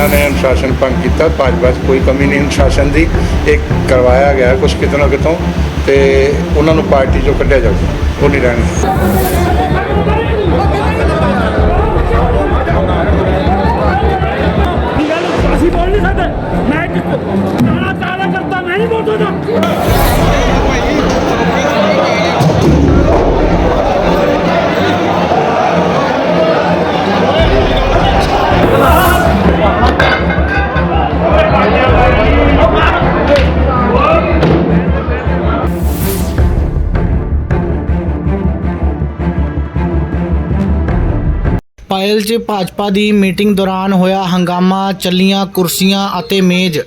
ਨਹੀਂ ਨੇ ਅਨੁਸ਼ਾਸਨ ਭੰਗ ਕੀਤਾ ਭਾਜਪਾ 'ਚ ਕੋਈ ਕਮੀ ਨਹੀਂ। ਅਨੁਸ਼ਾਸਨ ਦੀ ਇਹ ਕਰਵਾਇਆ ਗਿਆ ਕੁਝ ਕਿਤੋਂ ਨਾ ਕਿਤੋਂ, ਤੇ ਉਹਨਾਂ ਨੂੰ ਪਾਰਟੀ 'ਚੋਂ ਕੱਢਿਆ ਜਾਊਗਾ। ਉਹ ਨਹੀਂ ਰਹਿਣਗੇ। ਇਹ ਗੱਲ ਪਾਇਲ 'ਚ ਭਾਜਪਾ ਦੀ ਮੀਟਿੰਗ ਦੌਰਾਨ ਹੋਇਆ ਹੰਗਾਮਾ, ਚੱਲੀਆਂ ਕੁਰਸੀਆਂ ਅਤੇ ਮੇਜ਼।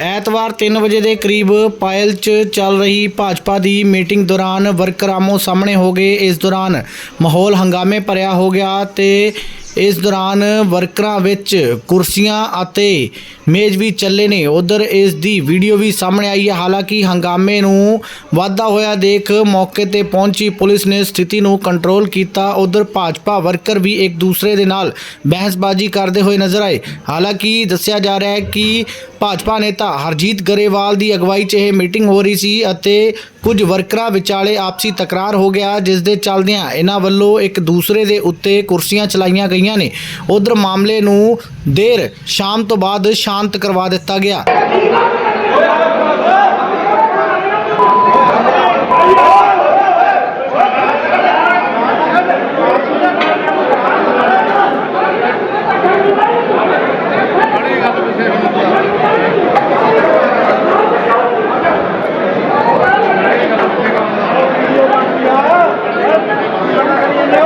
ਐਤਵਾਰ 3 ਵਜੇ ਦੇ ਕਰੀਬ ਪਾਇਲ 'ਚ ਚੱਲ ਰਹੀ ਭਾਜਪਾ ਦੀ ਮੀਟਿੰਗ ਦੌਰਾਨ ਵਰਕਰ ਸਾਹਮਣੇ ਹੋ ਗਏ। ਇਸ ਦੌਰਾਨ ਮਾਹੌਲ ਹੰਗਾਮੇ ਭਰਿਆ ਹੋ ਗਿਆ ਤੇ ਇਸ ਦੌਰਾਨ ਵਰਕਰਾਂ ਵਿੱਚ ਕੁਰਸੀਆਂ ਅਤੇ ਮੇਜ਼ ਵੀ ਚੱਲੇ ਨੇ। ਉਧਰ ਇਸ ਦੀ ਵੀਡੀਓ ਵੀ ਸਾਹਮਣੇ ਆਈ ਹੈ। ਹਾਲਾਂਕਿ ਹੰਗਾਮੇ ਨੂੰ ਵਾਧਾ ਹੋਇਆ ਦੇਖ ਮੌਕੇ ਤੇ ਪਹੁੰਚੀ ਪੁਲਿਸ ਨੇ ਸਥਿਤੀ ਨੂੰ ਕੰਟਰੋਲ ਕੀਤਾ। ਉਧਰ ਭਾਜਪਾ ਵਰਕਰ ਵੀ ਇੱਕ ਦੂਸਰੇ ਦੇ ਨਾਲ ਬਹਿਸਬਾਜ਼ੀ ਕਰਦੇ ਹੋਏ ਨਜ਼ਰ ਆਏ। ਹਾਲਾਂਕਿ ਦੱਸਿਆ ਜਾ ਰਿਹਾ ਹੈ ਕਿ ਭਾਜਪਾ ਨੇਤਾ ਹਰਜੀਤ ਗਰੇਵਾਲ ਦੀ ਅਗਵਾਈ 'ਚ ਇਹ ਮੀਟਿੰਗ ਹੋ ਰਹੀ ਸੀ ਅਤੇ ਕੁਝ ਵਰਕਰਾਂ ਵਿਚਾਲੇ ਆਪਸੀ ਤਕਰਾਰ ਹੋ ਗਿਆ, ਜਿਸ ਦੇ ਚੱਲਦਿਆਂ ਇਹਨਾਂ ਵੱਲੋਂ ਇੱਕ ਦੂਸਰੇ ਦੇ ਉੱਤੇ ਕੁਰਸੀਆਂ ਚਲਾਈਆਂ ਗਈਆਂ ਨੇ। ਉਧਰ ਮਾਮਲੇ ਨੂੰ ਦੇਰ ਸ਼ਾਮ ਤੋਂ ਬਾਅਦ ਸ਼ਾਂਤ ਕਰਵਾ ਦਿੱਤਾ ਗਿਆ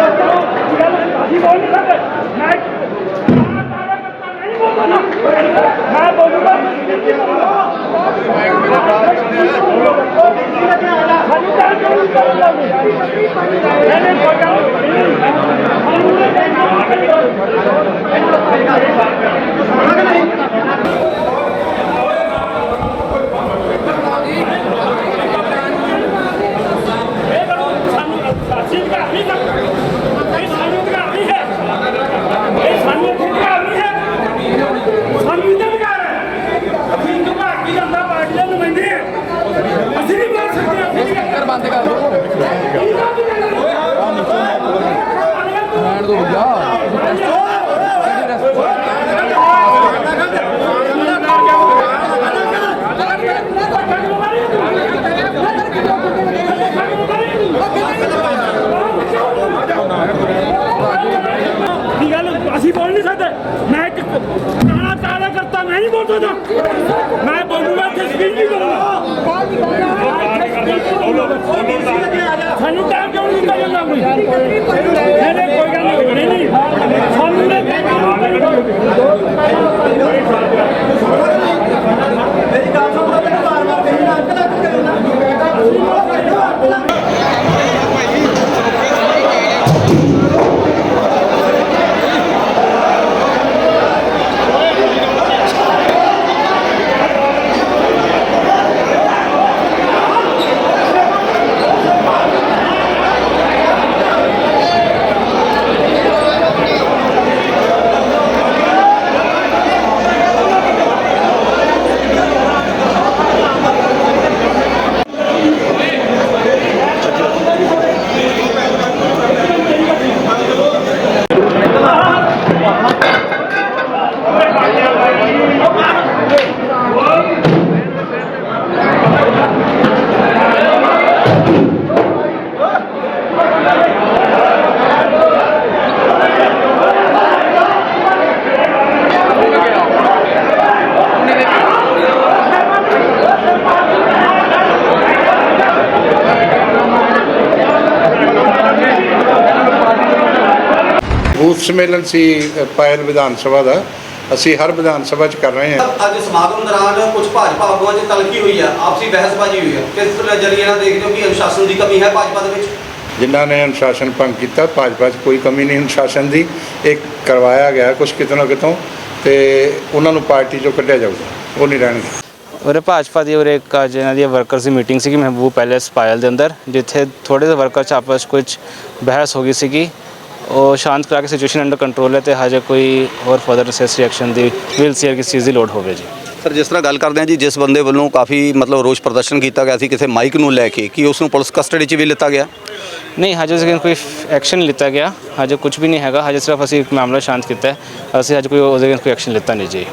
ਅਸੀਂ ਬੋਲ ਨਹੀਂ ਸਕਦੇ ਮੈਂ ਇੱਕ ਕਾਲਾ ਕਾਲਾ ਕਰਤਾ ਮੈਂ ਨਹੀਂ ਬੋਲ ਸਕਦਾ ਮੈਂ ਬੋਲੂਗਾ ਸਾਨੂੰ ਤਾਂ ਕਿਉਂ ਨਹੀਂ ਕਰਨ ਲੱਗੇ ਨਹੀਂ ਨਹੀਂ ਕੋਈ ਗੱਲ ਨਹੀਂ ਸਾਨੂੰ ਤਾਂ ਇਹ ਗੱਲ ਸਾਨੂੰ ਅਸੀਂ ਅਧਿਕਾਰ ਨਹੀਂ ਕਰਦੇ ਇਹ ਸਾਨੂੰ ਅਧਿਕਾਰ ਨਹੀਂ ਹੈ ਇਹ ਸਾਨੂੰ ਅਧਿਕਾਰ ਨਹੀਂ ਹੈ ਸਾਨੂੰ ਇਹਦਾ ਅਧਿਕਾਰ ਹੈ ਅਸੀਂ ਅਧਿਕਾਰ ਕੀ ਜਾਂਦਾ ਪਾਰਟੀ ਦਾ ਨੁਮਾਇੰਦੇ ਹਾਂ। ਅਸੀਂ ਨਹੀਂ ਬੋਲ ਸਕਦੇ ਅਸੀਂ ਨਹੀਂ ਕਰ ਬੰਦ ਕਰ ਦੋ ਦੀ ਗੱਲ ਅਸੀਂ ਬੋਲ ਨਹੀਂ ਸਕਦੇ ਮੈਂ ਇੱਕ ਕਾਲਾ ਕਾਲਾ ਕਰਤਾ ਮੈਂ ਨਹੀਂ ਬੋਲ ਸਕਦਾ ਮੈਂ ਬੋਲੂਗਾ ਤੇ ਸਪੀਚ ਨਹੀਂ ਕਰੂੰਗਾ ਸਾਨੂੰ ਟਾਈਮ ਕਿਉਂ ਨਹੀਂ ਦਿੱਤਾ ਜਾਂਦਾ ਕੋਈ ਨਹੀਂ ਨਹੀਂ ਕੋਈ ਗੱਲ ਨਹੀਂ ਨਹੀਂ ਨਹੀਂ ਸਾਨੂੰ ਨੇ ਬੂਥ ਸੰਮੇਲਨ ਸੀ ਪਾਇਲ ਵਿਧਾਨ ਸਭਾ ਦਾ। ਅਸੀਂ ਹਰ ਵਿਧਾਨ ਸਭਾ 'ਚ ਕਰ ਰਹੇ ਹਾਂ। ਅੱਜ ਸਮਾਗਮ ਦੌਰਾਨ ਕੁਝ ਭਾਜਪਾ ਆਗੂਆਂ 'ਚ ਤਲਖੀ ਹੋਈ ਆ ਆਪਸੀ ਬਹਿਸਬਾਜ਼ੀ ਹੋਈ ਆ। ਕਿਸ ਨਜ਼ਰੀਏ ਨਾਲ ਦੇਖਦੇ ਹੋ ਕਿ ਅਨੁਸ਼ਾਸਨ ਦੀ ਕਮੀ ਹੈ ਭਾਜਪਾ ਦੇ ਵਿੱਚ? ਜਿਨ੍ਹਾਂ ਨੇ ਅਨੁਸ਼ਾਸਨ ਭੰਗ ਕੀਤਾ ਭਾਜਪਾ 'ਚ ਕੋਈ ਕਮੀ ਨਹੀਂ ਅਨੁਸ਼ਾਸਨ ਦੀ। ਇਹ ਕਰਵਾਇਆ ਗਿਆ ਕੁਝ ਕਿਤੋਂ ਨਾ ਕਿਤੋਂ ਤੇ ਉਹਨਾਂ ਨੂੰ ਪਾਰਟੀ 'ਚੋਂ ਕੱਢਿਆ ਜਾਊਗਾ। ਉਹ ਨਹੀਂ ਰਹਿਣਗੇ। ਉਰੇ ਭਾਜਪਾ ਦੀ ਉਰੇ ਇੱਕ ਅੱਜ ਇਹਨਾਂ ਦੀ ਵਰਕਰਸ ਦੀ ਮੀਟਿੰਗ ਸੀਗੀ ਮਹਿਬੂਬ ਪੈਲੇਸ ਪਾਇਲ ਦੇ ਅੰਦਰ ਜਿੱਥੇ ਥੋੜੇ ਜਿਹੇ ਵਰਕਰ ਚ ਆਪਸ 'ਚ ਕੁਝ ਬਹਿਸ ਹੋ ਗਈ ਸੀਗੀ। ਉਹ ਸ਼ਾਂਤ ਕਰਾ ਕੇ ਸਿਚੁਏਸ਼ਨ ਅੰਡਰ ਕੰਟਰੋਲ ਹੈ ਤੇ ਹਜੇ ਕੋਈ ਹੋਰ ਫਰਦਰ ਅਸੈਸ ਰਿਐਕਸ਼ਨ ਦੀ ਵਿਲ ਸੀ ਕਿਸ ਚੀਜ਼ ਦੀ ਲੋਡ ਹੋਵੇ ਜੀ। ਸਰ ਜਿਸ ਤਰ੍ਹਾਂ ਗੱਲ ਕਰਦੇ ਹਾਂ ਜੀ ਜਿਸ ਬੰਦੇ ਵੱਲੋਂ ਕਾਫੀ ਮਤਲਬ ਰੋਸ ਪ੍ਰਦਰਸ਼ਨ ਕੀਤਾ ਗਿਆ ਸੀ ਕਿਸੇ ਮਾਈਕ ਨੂੰ ਲੈ ਕੇ ਕੀ ਉਸ ਨੂੰ ਪੁਲਿਸ ਕਸਟਡੀ 'ਚ ਵੀ ਲਿੱਤਾ ਗਿਆ? ਨਹੀਂ ਹਜੇ ਤੱਕ ਕੋਈ ਐਕਸ਼ਨ ਨਹੀਂ ਲਿੱਤਾ ਗਿਆ। ਹਜੇ ਕੁਝ ਵੀ ਨਹੀਂ ਹੈਗਾ। ਹਜੇ ਸਿਰਫ ਅਸੀਂ ਇੱਕ ਮਾਮਲਾ ਸ਼ਾਂਤ ਕੀਤਾ ਹੈ। ਅਸੀਂ ਹਜੇ ਕੋਈ ਉਹਦੇ ਕੋਈ ਐਕਸ਼ਨ ਲਿੱਤਾ ਨਹੀਂ ਜੀ।